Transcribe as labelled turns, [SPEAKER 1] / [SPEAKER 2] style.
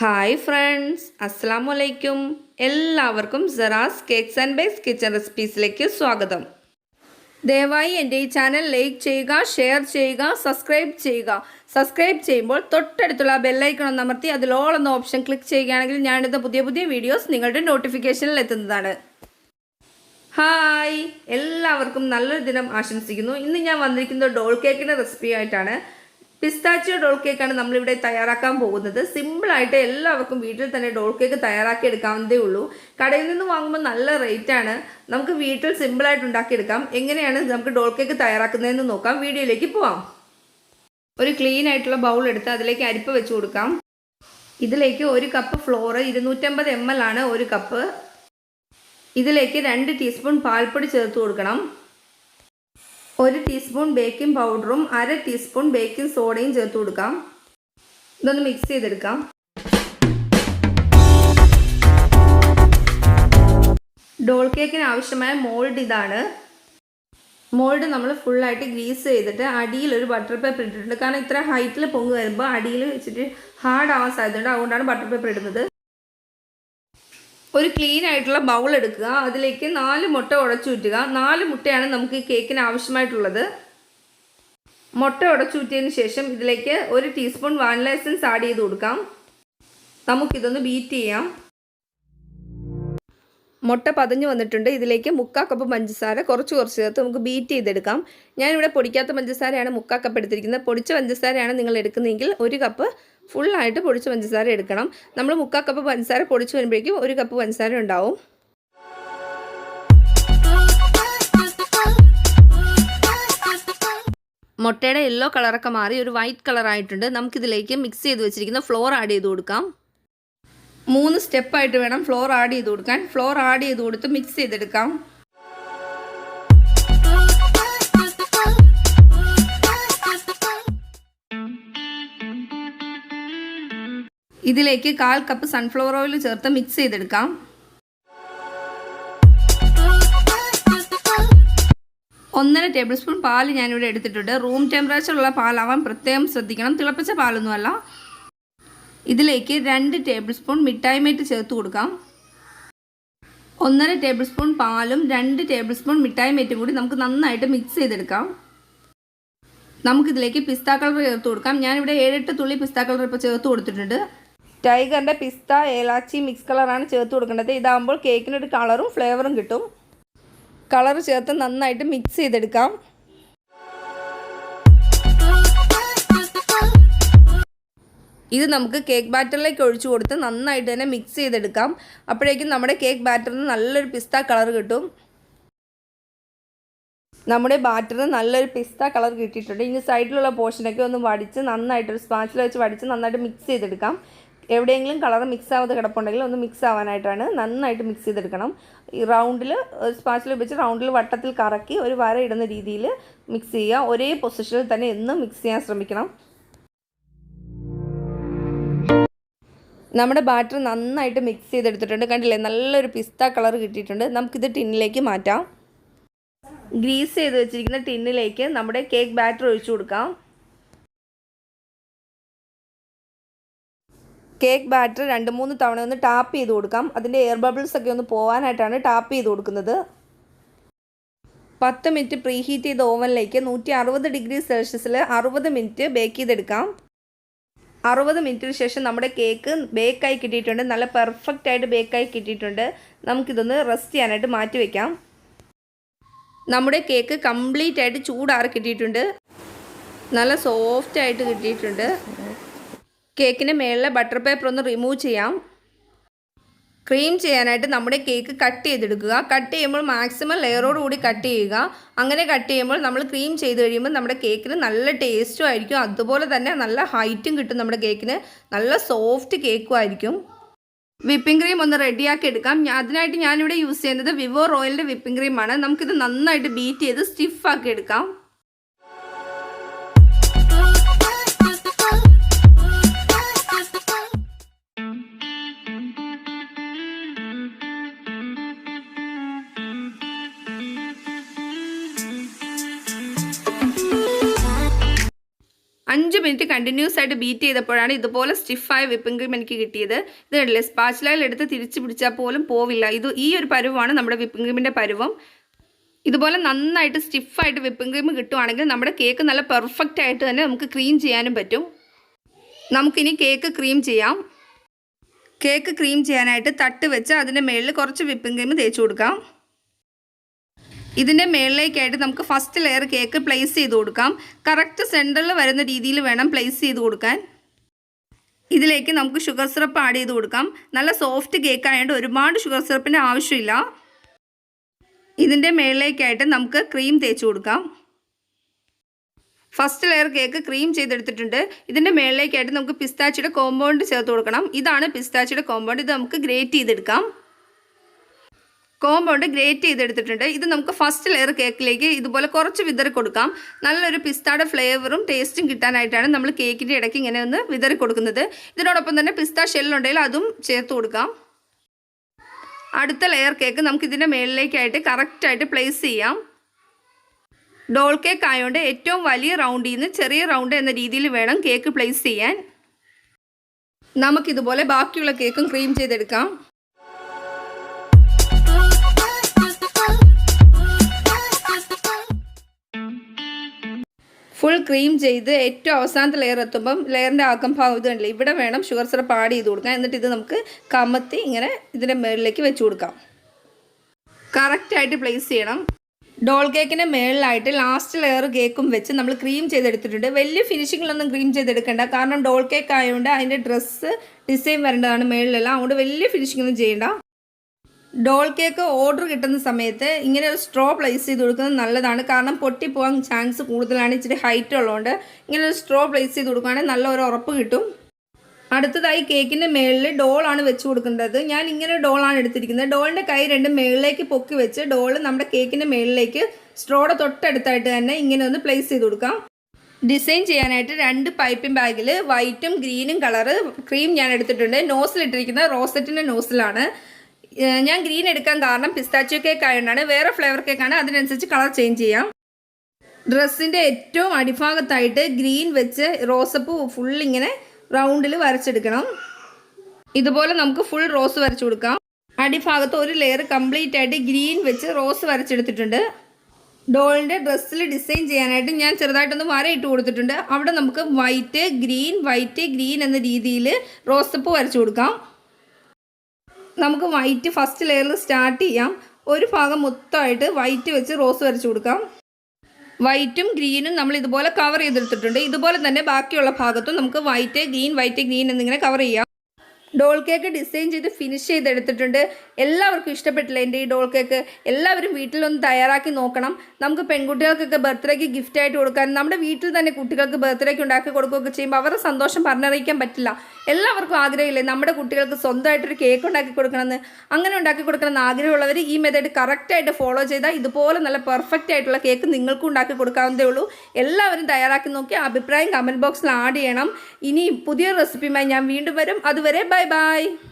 [SPEAKER 1] Hi friends അസ്സാം വലൈക്കും എല്ലാവർക്കും Sera's cakes and bakes kitchen റെസിപ്പീസിലേക്ക് സ്വാഗതം. ദയവായി എന്റെ ഈ ചാനൽ ലൈക്ക് ചെയ്യുക ഷെയർ ചെയ്യുക സബ്സ്ക്രൈബ് ചെയ്യുക. സബ്സ്ക്രൈബ് ചെയ്യുമ്പോൾ തൊട്ടടുത്തുള്ള ബെല്ലൈക്കൺ ഒന്ന് അമർത്തി അതിൽ ഓൾ എന്ന ഓപ്ഷൻ ക്ലിക്ക് ചെയ്യുകയാണെങ്കിൽ ഞാനിടുന്ന പുതിയ പുതിയ വീഡിയോസ് നിങ്ങളുടെ നോട്ടിഫിക്കേഷനിൽ എത്തുന്നതാണ്. ഹായ് എല്ലാവർക്കും നല്ലൊരു ദിനം ആശംസിക്കുന്നു. ഇന്ന് ഞാൻ വന്നിരിക്കുന്നത് ഡോൾ കേക്കിന്റെ റെസിപ്പി ആയിട്ടാണ് പിസ്താച്ചിയോ ഡോൾ കേക്കാണ് നമ്മളിവിടെ തയ്യാറാക്കാൻ പോകുന്നത്. സിമ്പിളായിട്ട് എല്ലാവർക്കും വീട്ടിൽ തന്നെ ഡോൾ കേക്ക് തയ്യാറാക്കി എടുക്കാവുന്നതേ ഉള്ളൂ. കടയിൽ നിന്ന് വാങ്ങുമ്പോൾ നല്ല റേറ്റ് ആണ്. നമുക്ക് വീട്ടിൽ സിമ്പിളായിട്ട് ഉണ്ടാക്കിയെടുക്കാം. എങ്ങനെയാണ് നമുക്ക് ഡോൾ കേക്ക് തയ്യാറാക്കുന്നതെന്ന് നോക്കാം. വീഡിയോയിലേക്ക് പോവാം. ഒരു ക്ലീൻ ആയിട്ടുള്ള ബൗൾ എടുത്ത് അതിലേക്ക് അരിപ്പ് വെച്ച് കൊടുക്കാം. ഇതിലേക്ക് ഒരു കപ്പ് ഫ്ലോറ് ഇരുന്നൂറ്റമ്പത് എം ആണ് ഒരു കപ്പ് ഇതിലേക്ക് രണ്ട് ടീസ്പൂൺ പാൽപ്പൊടി ചേർത്ത് കൊടുക്കണം. ഒരു ടീസ്പൂൺ ബേക്കിംഗ് പൗഡറും അര ടീസ്പൂൺ ബേക്കിംഗ് സോഡയും ചേർത്ത് കൊടുക്കാം. ഇതൊന്ന് മിക്സ് ചെയ്തെടുക്കാം. ഡോൾ കേക്കിന് ആവശ്യമായ മോൾഡ് ഇതാണ്. മോൾഡ് നമ്മൾ ഫുള്ളായിട്ട് ഗ്രീസ് ചെയ്തിട്ട് അടിയിൽ ഒരു ബട്ടർ പേപ്പർ ഇട്ടിട്ടുണ്ട്. കാരണം ഇത്ര ഹൈറ്റിൽ പൊങ്ങി വരുമ്പോൾ അടിയിൽ വെച്ചിട്ട് ഹാർഡ് ആവാൻ സാധ്യതയുണ്ട്. അതുകൊണ്ടാണ് ബട്ടർ പേപ്പർ ഇടുന്നത്. ഒരു ക്ലീൻ ആയിട്ടുള്ള ബൗൾ എടുക്കുക. അതിലേക്ക് നാല് മുട്ട ഉടച്ചൂറ്റുക. നാല് മുട്ടയാണ് നമുക്ക് ഈ കേക്കിന് ആവശ്യമായിട്ടുള്ളത്. മുട്ട ഉടച്ചൂറ്റിയതിന് ശേഷം ഇതിലേക്ക് ഒരു ടീസ്പൂൺ വാനില എസൻസ് ആഡ് ചെയ്ത് കൊടുക്കാം. നമുക്കിതൊന്ന് ബീറ്റ് ചെയ്യാം. മുട്ട പതഞ്ഞു വന്നിട്ടുണ്ട്. ഇതിലേക്ക് മുക്കാ കപ്പ് പഞ്ചസാര കുറച്ച് കുറച്ച് ചേർത്ത് നമുക്ക് ബീറ്റ് ചെയ്തെടുക്കാം. ഞാനിവിടെ പൊടിക്കാത്ത പഞ്ചസാരയാണ് മുക്കാ കപ്പ് എടുത്തിരിക്കുന്നത്. പൊടിച്ച പഞ്ചസാരയാണ് നിങ്ങൾ എടുക്കുന്നതെങ്കിൽ ഒരു കപ്പ് ഫുള്ളായിട്ട് പൊടിച്ച പഞ്ചസാര എടുക്കണം. നമ്മൾ മുക്കാൽ കപ്പ് പഞ്ചസാര പൊടിച്ച് വരുമ്പോഴേക്കും ഒരു കപ്പ് പഞ്ചസാര ഉണ്ടാവും. മുട്ടയുടെ യെല്ലോ കളറൊക്കെ മാറി ഒരു വൈറ്റ് കളറായിട്ടുണ്ട് നമുക്കിതിലേക്ക് മിക്സ് ചെയ്ത് വെച്ചിരിക്കുന്ന ഫ്ലോർ ആഡ് ചെയ്ത് കൊടുക്കാം. മൂന്ന് സ്റ്റെപ്പായിട്ട് വേണം ഫ്ലോർ ആഡ് ചെയ്ത് കൊടുക്കാൻ. ഫ്ലോർ ആഡ് ചെയ്ത് കൊടുത്ത് മിക്സ് ചെയ്തെടുക്കാം. ഇതിലേക്ക് കാൽ കപ്പ് സൺഫ്ലവർ ഓയിൽ ചേർത്ത് മിക്സ് ചെയ്തെടുക്കാം. ഒന്നര ടേബിൾ സ്പൂൺ പാൽ ഞാനിവിടെ എടുത്തിട്ടുണ്ട്. റൂം ടെമ്പറേച്ചറുള്ള പാലാവാൻ പ്രത്യേകം ശ്രദ്ധിക്കണം. തിളപ്പിച്ച പാലൊന്നുമല്ല. ഇതിലേക്ക് രണ്ട് ടേബിൾ സ്പൂൺ മിഠായി ചേർത്ത് കൊടുക്കാം. ഒന്നര ടേബിൾ സ്പൂൺ പാലും രണ്ട് ടേബിൾ സ്പൂൺ മിഠായി മേറ്റും കൂടി നമുക്ക് നന്നായിട്ട് മിക്സ് ചെയ്തെടുക്കാം. നമുക്കിതിലേക്ക് പിസ്ത കളർ ചേർത്ത് കൊടുക്കാം. ഞാനിവിടെ ഏഴെട്ട് തുള്ളി പിസ്ത കളർ ഇപ്പോൾ ചേർത്ത് കൊടുത്തിട്ടുണ്ട്. ടൈഗറിന്റെ പിസ്ത ഏലാച്ചി മിക്സ് കളറാണ് ചേർത്ത് കൊടുക്കേണ്ടത്. ഇതാകുമ്പോൾ കേക്കിനൊരു കളറും ഫ്ലേവറും കിട്ടും. കളർ ചേർത്ത് നന്നായിട്ട് മിക്സ് ചെയ്തെടുക്കാം. ഇത് നമുക്ക് കേക്ക് ബാറ്ററിലേക്ക് ഒഴിച്ചു കൊടുത്ത് നന്നായിട്ട് തന്നെ മിക്സ് ചെയ്തെടുക്കാം. അപ്പോഴേക്കും നമ്മുടെ കേക്ക് ബാറ്ററിന് നല്ലൊരു പിസ്ത കളർ കിട്ടും. നമ്മുടെ ബാറ്ററിന് നല്ലൊരു പിസ്ത കളർ കിട്ടിയിട്ടുണ്ട്. ഇനി സൈഡിലുള്ള പോർഷനൊക്കെ ഒന്ന് വടിച്ച് നന്നായിട്ട് ഒരു സ്പാച്ചിൽ വെച്ച് വടിച്ച് നന്നായിട്ട് മിക്സ് ചെയ്തെടുക്കാം. എവിടെയെങ്കിലും കളർ മിക്സ് ആവാതെ കിടപ്പുണ്ടെങ്കിൽ ഒന്ന് മിക്സ് ആവാനായിട്ടാണ് നന്നായിട്ട് മിക്സ് ചെയ്തെടുക്കണം. ഈ റൗണ്ടിൽ സ്പാച്ചിൽ വെച്ച് റൗണ്ടിൽ വട്ടത്തിൽ കറക്കി ഒരു വര ഇടുന്ന രീതിയിൽ മിക്സ് ചെയ്യുക. ഒരേ പൊസിഷനിൽ തന്നെ എന്നും മിക്സ് ചെയ്യാൻ ശ്രമിക്കണം. നമ്മുടെ ബാറ്റർ നന്നായിട്ട് മിക്സ് ചെയ്തെടുത്തിട്ടുണ്ട്. കണ്ടില്ലേ? നല്ലൊരു പിസ്ത കളർ കിട്ടിയിട്ടുണ്ട്. നമുക്കിത് ടിന്നിലേക്ക് മാറ്റാം. ഗ്രീസ് ചെയ്ത് വെച്ചിരിക്കുന്ന ടിന്നിലേക്ക് നമ്മുടെ കേക്ക് ബാറ്റർ ഒഴിച്ചു കൊടുക്കാം. കേക്ക് ബാറ്റർ രണ്ട് മൂന്ന് തവണ ഒന്ന് ടാപ്പ് ചെയ്ത് കൊടുക്കാം. അതിന്റെ എയർ ബബിൾസ് ഒക്കെ ഒന്ന് പോകാനായിട്ടാണ് ടാപ്പ് ചെയ്ത് കൊടുക്കുന്നത്. പത്ത് മിനിറ്റ് പ്രീഹീറ്റ് ചെയ്ത ഓവനിലേക്ക് നൂറ്റി ഡിഗ്രി സെൽഷ്യസിൽ അറുപത് മിനിറ്റ് ബേക്ക് ചെയ്തെടുക്കാം. അറുപത് മിനിറ്റിന് ശേഷം നമ്മുടെ കേക്ക് ബേക്കായി കിട്ടിയിട്ടുണ്ട്. നല്ല പെർഫെക്റ്റ് ആയിട്ട് ബേക്കായി കിട്ടിയിട്ടുണ്ട്. നമുക്കിതൊന്ന് റെസ്റ്റ് ചെയ്യാനായിട്ട് മാറ്റി വയ്ക്കാം നമ്മുടെ കേക്ക് കംപ്ലീറ്റ് ആയിട്ട് ചൂടാറി കിട്ടിയിട്ടുണ്ട്. നല്ല സോഫ്റ്റ് ആയിട്ട് കിട്ടിയിട്ടുണ്ട്. കേക്കിന്റെ മേളിലെ ബട്ടർ പേപ്പർ ഒന്ന് റിമൂവ് ചെയ്യാം. ക്രീം ചെയ്യാനായിട്ട് നമ്മുടെ കേക്ക് കട്ട് ചെയ്തെടുക്കുക. കട്ട് ചെയ്യുമ്പോൾ മാക്സിമം ലെയറോട് കൂടി കട്ട് ചെയ്യുക. അങ്ങനെ കട്ട് ചെയ്യുമ്പോൾ നമ്മൾ ക്രീം ചെയ്ത് കഴിയുമ്പോൾ നമ്മുടെ കേക്കിന് നല്ല ടേസ്റ്റും ആയിരിക്കും. അതുപോലെ തന്നെ നല്ല ഹൈറ്റും കിട്ടും നമ്മുടെ കേക്കിന്. നല്ല സോഫ്റ്റ് കേക്കും ആയിരിക്കും. വിപ്പിംഗ് ക്രീം ഒന്ന് റെഡിയാക്കി എടുക്കാം. അതിനായിട്ട് ഞാനിവിടെ യൂസ് ചെയ്യുന്നത് വിവോ റോയലിന്റെ വിപ്പിംഗ് ക്രീമാണ്. നമുക്കിത് നന്നായിട്ട് ബീറ്റ് ചെയ്ത് സ്റ്റിഫാക്കി എടുക്കാം. മിനിറ്റ് കണ്ടിന്യൂസ് ആയിട്ട് ബീറ്റ് ചെയ്തപ്പോഴാണ് ഇതുപോലെ സ്റ്റിഫായ വിപ്പിംഗ് ക്രീം എനിക്ക് കിട്ടിയത്. ഇത് കണ്ടില്ലേ? സ്പാച്ചിലയിൽ എടുത്ത് തിരിച്ച് പിടിച്ചാൽ പോലും പോവില്ല. ഇത് ഈ ഒരു പരുവമാണ് നമ്മുടെ വിപ്പിംഗ് ക്രീമിന്റെ പരുവം. ഇതുപോലെ നന്നായിട്ട് സ്റ്റിഫായിട്ട് വിപ്പിംഗ് ക്രീം കിട്ടുവാണെങ്കിൽ നമ്മുടെ കേക്ക് നല്ല പെർഫെക്റ്റ് ആയിട്ട് തന്നെ നമുക്ക് ക്രീം ചെയ്യാനും പറ്റും. നമുക്കിനി കേക്ക് ക്രീം ചെയ്യാം. കേക്ക് ക്രീം ചെയ്യാനായിട്ട് തട്ട് വെച്ച് അതിന്റെ മുകളിൽ കുറച്ച് വിപ്പിംഗ് ക്രീം തേച്ച് കൊടുക്കാം. ഇതിന്റെ മേളിലേക്കായിട്ട് നമുക്ക് ഫസ്റ്റ് ലെയർ കേക്ക് പ്ലേസ് ചെയ്ത് കൊടുക്കാം. കറക്റ്റ് സെന്ററിൽ വരുന്ന രീതിയിൽ വേണം പ്ലേസ് ചെയ്ത് കൊടുക്കാൻ. ഇതിലേക്ക് നമുക്ക് ഷുഗർ സിറപ്പ് ആഡ് ചെയ്ത് കൊടുക്കാം. നല്ല സോഫ്റ്റ് കേക്ക് ആയതുകൊണ്ട് ഒരുപാട് ഷുഗർ സിറപ്പിന്റെ ആവശ്യമില്ല. ഇതിന്റെ മേളിലേക്കായിട്ട് നമുക്ക് ക്രീം തേച്ച് കൊടുക്കാം. ഫസ്റ്റ് ലെയർ കേക്ക് ക്രീം ചെയ്തെടുത്തിട്ടുണ്ട്. ഇതിന്റെ മേളിലേക്കായിട്ട് നമുക്ക് പിസ്താച്ചിയുടെ കോമ്പൗണ്ട് ചേർത്ത് കൊടുക്കണം. ഇതാണ് പിസ്താച്ചിയുടെ കോമ്പൗണ്ട് ഇത് നമുക്ക് ഗ്രേറ്റ് ചെയ്തെടുക്കാം. കോമ്പൗണ്ട് ഗ്രേറ്റ് ചെയ്തെടുത്തിട്ടുണ്ട്. ഇത് നമുക്ക് ഫസ്റ്റ് ലെയർ കേക്കിലേക്ക് ഇതുപോലെ കുറച്ച് വിതറി കൊടുക്കാം. നല്ലൊരു പിസ്താടെ ഫ്ലേവറും ടേസ്റ്റും കിട്ടാനായിട്ടാണ് നമ്മൾ കേക്കിന്റെ ഇടയ്ക്ക് ഇങ്ങനെ ഒന്ന് വിതറി കൊടുക്കുന്നത്. ഇതിനോടൊപ്പം തന്നെ പിസ്ത ഷെല്ലുണ്ടെങ്കിൽ അതും ചേർത്ത് കൊടുക്കാം. അടുത്ത ലെയർ കേക്ക് നമുക്ക് ഇതിന്റെ മേളിലേക്കായിട്ട് കറക്റ്റായിട്ട് പ്ലേസ് ചെയ്യാം. ഡോൾ കേക്ക് ആയതുകൊണ്ട് ഏറ്റവും വലിയ റൗണ്ടിൽ നിന്ന് ചെറിയ റൗണ്ട് എന്ന രീതിയിൽ വേണം കേക്ക് പ്ലേസ് ചെയ്യാൻ. നമുക്കിതുപോലെ ബാക്കിയുള്ള കേക്കും ക്രീം ചെയ്തെടുക്കാം. ഫുൾ ക്രീം ചെയ്ത് ഏറ്റവും അവസാനത്തെ ലെയർ എത്തുമ്പം ലെയറിന്റെ ആക്കം ഭാഗം ഇത് കണ്ടില്ല? ഇവിടെ വേണം ഷുഗർ സിറപ്പ് ആഡ് ചെയ്ത് കൊടുക്കാം എന്നിട്ട് ഇത് നമുക്ക് കമത്തി ഇങ്ങനെ ഇതിന്റെ മേളിലേക്ക് വെച്ച് കൊടുക്കാം. കറക്റ്റായിട്ട് പ്ലേസ് ചെയ്യണം. ഡോൾ കേക്കിന്റെ മേളിലായിട്ട് ലാസ്റ്റ് ലെയർ കേക്കും വെച്ച് നമ്മൾ ക്രീം ചെയ്തെടുത്തിട്ടുണ്ട്. വലിയ ഫിനിഷിങ്ങിലൊന്നും ക്രീം ചെയ്തെടുക്കേണ്ട. കാരണം ഡോൾ കേക്ക് ആയതുകൊണ്ട് അതിന്റെ ഡ്രസ്സ് ഡിസൈൻ വരേണ്ടതാണ് മേളിലെല്ലാം. അതുകൊണ്ട് വലിയ ഫിനിഷിങ്ങൊന്നും ചെയ്യേണ്ട. ഡോൾ കേക്ക് ഓർഡർ കിട്ടുന്ന സമയത്ത് ഇങ്ങനെ ഒരു സ്ട്രോ പ്ലേസ് ചെയ്ത് കൊടുക്കുന്നത് നല്ലതാണ്. കാരണം പൊട്ടിപ്പോകാൻ ചാൻസ് കൂടുതലാണ്. ഇച്ചിരി ഹൈറ്റ് ഉള്ളതുകൊണ്ട് ഇങ്ങനെ ഒരു സ്ട്രോ പ്ലേസ് ചെയ്ത് കൊടുക്കുകയാണെങ്കിൽ നല്ല ഒരു ഉറപ്പ് കിട്ടും. അടുത്തതായി കേക്കിന്റെ മേളിൽ ഡോളാണ് വെച്ച് കൊടുക്കേണ്ടത്. ഞാൻ ഇങ്ങനെ ഡോളാണ് എടുത്തിരിക്കുന്നത്. ഡോളിന്റെ കൈ രണ്ട് മേളിലേക്ക് പൊക്കി വെച്ച് ഡോൾ നമ്മുടെ കേക്കിന്റെ മേളിലേക്ക് സ്ട്രോയുടെ തൊട്ടടുത്തായിട്ട് തന്നെ ഇങ്ങനെ ഒന്ന് പ്ലേസ് ചെയ്ത് കൊടുക്കാം. ഡിസൈൻ ചെയ്യാനായിട്ട് രണ്ട് പൈപ്പിംഗ് ബാഗിൽ വൈറ്റും ഗ്രീനും കളറ് ക്രീം ഞാൻ എടുത്തിട്ടുണ്ട്. നോസിലിട്ടിരിക്കുന്നത് റോസറ്റിന്റെ നോസിലാണ്. ഞാൻ ഗ്രീൻ എടുക്കാൻ കാരണം പിസ്താച്ചിയോ കേക്ക് ആയതുകൊണ്ടാണ്. വേറെ ഫ്ലേവർ കേക്കാണ് അതിനനുസരിച്ച് കളർ ചേഞ്ച് ചെയ്യാം. ഡ്രസ്സിന്റെ ഏറ്റവും അടിഭാഗത്തായിട്ട് ഗ്രീൻ വെച്ച് റോസപ്പ് ഫുൾ ഇങ്ങനെ റൗണ്ടിൽ വരച്ചെടുക്കണം. ഇതുപോലെ നമുക്ക് ഫുൾ റോസ് വരച്ചു കൊടുക്കാം. അടിഭാഗത്ത് ഒരു ലെയർ കംപ്ലീറ്റ് ആയിട്ട് ഗ്രീൻ വെച്ച് റോസ് വരച്ചെടുത്തിട്ടുണ്ട്. ഡോളിന്റെ ഡ്രസ്സിൽ ഡിസൈൻ ചെയ്യാനായിട്ട് ഞാൻ ചെറുതായിട്ടൊന്ന് വര ഇട്ട് കൊടുത്തിട്ടുണ്ട്. അവിടെ നമുക്ക് വൈറ്റ് ഗ്രീൻ വൈറ്റ് ഗ്രീൻ എന്ന രീതിയിൽ റോസപ്പ് വരച്ചു കൊടുക്കാം. നമുക്ക് വൈറ്റ് ഫസ്റ്റ് ലെയറിൽ സ്റ്റാർട്ട് ചെയ്യാം. ഒരു ഭാഗം മൊത്തമായിട്ട് വൈറ്റ് വെച്ച് റോസ് വരച്ചു കൊടുക്കാം. വൈറ്റും ഗ്രീനും നമ്മൾ ഇതുപോലെ കവർ ചെയ്തെടുത്തിട്ടുണ്ട്. ഇതുപോലെ തന്നെ ബാക്കിയുള്ള ഭാഗത്തും നമുക്ക് വൈറ്റ് ഗ്രീൻ വൈറ്റ് ഗ്രീൻ എന്നിങ്ങനെ കവർ ചെയ്യാം. ഡോൾ കേക്ക് ഡിസൈൻ ചെയ്ത് ഫിനിഷ് ചെയ്തെടുത്തിട്ടുണ്ട്. എല്ലാവർക്കും ഇഷ്ടപ്പെട്ടില്ല എന്റെ ഈ ഡോൾ കേക്ക്. എല്ലാവരും വീട്ടിലൊന്ന് തയ്യാറാക്കി നോക്കണം. നമുക്ക് പെൺകുട്ടികൾക്കൊക്കെ ബർത്ത്ഡേക്ക് ഗിഫ്റ്റ് ആയിട്ട് കൊടുക്കാൻ നമ്മുടെ വീട്ടിൽ തന്നെ കുട്ടികൾക്ക് ബർത്ത്ഡേക്ക് ഉണ്ടാക്കി കൊടുക്കുകയൊക്കെ ചെയ്യുമ്പോൾ അവരുടെ സന്തോഷം പറഞ്ഞറിയിക്കാൻ പറ്റില്ല. എല്ലാവർക്കും ആഗ്രഹമില്ലേ നമ്മുടെ കുട്ടികൾക്ക് സ്വന്തമായിട്ടൊരു കേക്ക് ഉണ്ടാക്കി കൊടുക്കണമെന്ന്? അങ്ങനെ ഉണ്ടാക്കി കൊടുക്കണമെന്ന് ആഗ്രഹമുള്ളവർ ഈ മെത്തേഡ് കറക്റ്റായിട്ട് ഫോളോ ചെയ്താൽ ഇതുപോലെ നല്ല പെർഫെക്റ്റ് ആയിട്ടുള്ള കേക്ക് നിങ്ങൾക്കും ഉണ്ടാക്കി കൊടുക്കാവുന്നതേ ഉള്ളൂ. എല്ലാവരും തയ്യാറാക്കി നോക്കി അഭിപ്രായം കമന്റ് ബോക്സിൽ ആഡ് ചെയ്യണം. ഇനി പുതിയ റെസിപ്പിയുമായി ഞാൻ വീണ്ടും വരും. അതുവരെ ബൈ ബൈ